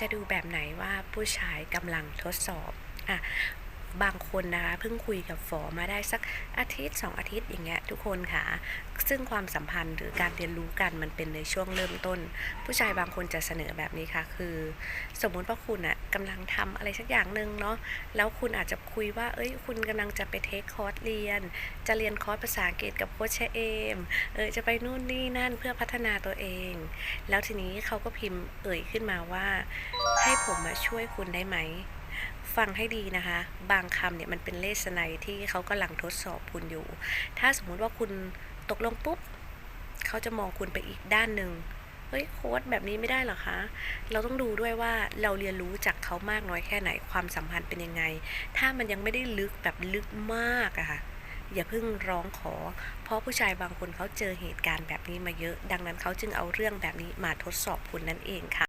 จะดูแบบไหนว่าผู้ชายกำลังทดสอบอะ บางคนนะคะเพิ่งคุยกับฝอมาได้สักอาทิตย์สองอาทิตย์อย่างเงี้ยทุกคนค่ะ ซึ่งความสัมพันธ์หรือการเรียนรู้กันมันเป็นในช่วงเริ่มต้น ผู้ชายบางคนจะเสนอแบบนี้ค่ะ คือ สมมุติว่าคุณอะกำลังทำอะไรสักอย่างหนึ่งเนาะแล้วคุณอาจจะคุยว่า เอ้ย คุณกำลังจะไปเทคคอร์สเรียน จะเรียนคอร์สภาษาอังกฤษกับโค้ชเชเอมเออจะไปนู่นนี่นั่นเพื่อพัฒนาตัวเอง แล้วทีนี้เขาก็พิมพ์เอ่ยขึ้นมาว่า ให้ผมมาช่วยคุณได้ไหม ฟังให้ดีนะคะ บางคำเนี่ยมันเป็นเลสไนที่เขากำลังทดสอบคุณอยู่ ถ้าสมมุติว่าคุณตกลงปุ๊บเขาจะมองคุณไปอีกด้านหนึ่งเฮ้ยโค้ดแบบนี้ไม่ได้หรอคะ เราต้องดูด้วยว่าเราเรียนรู้จากเขามากน้อยแค่ไหนความสัมพันธ์เป็นยังไง ถ้ามันยังไม่ได้ลึกแบบลึกมากอะค่ะอย่าเพิ่งร้องขอ เพราะผู้ชายบางคนเขาเจอเหตุการณ์แบบนี้มาเยอะ ดังนั้นเขาจึงเอาเรื่องแบบนี้มาทดสอบคุณนั่นเองค่ะ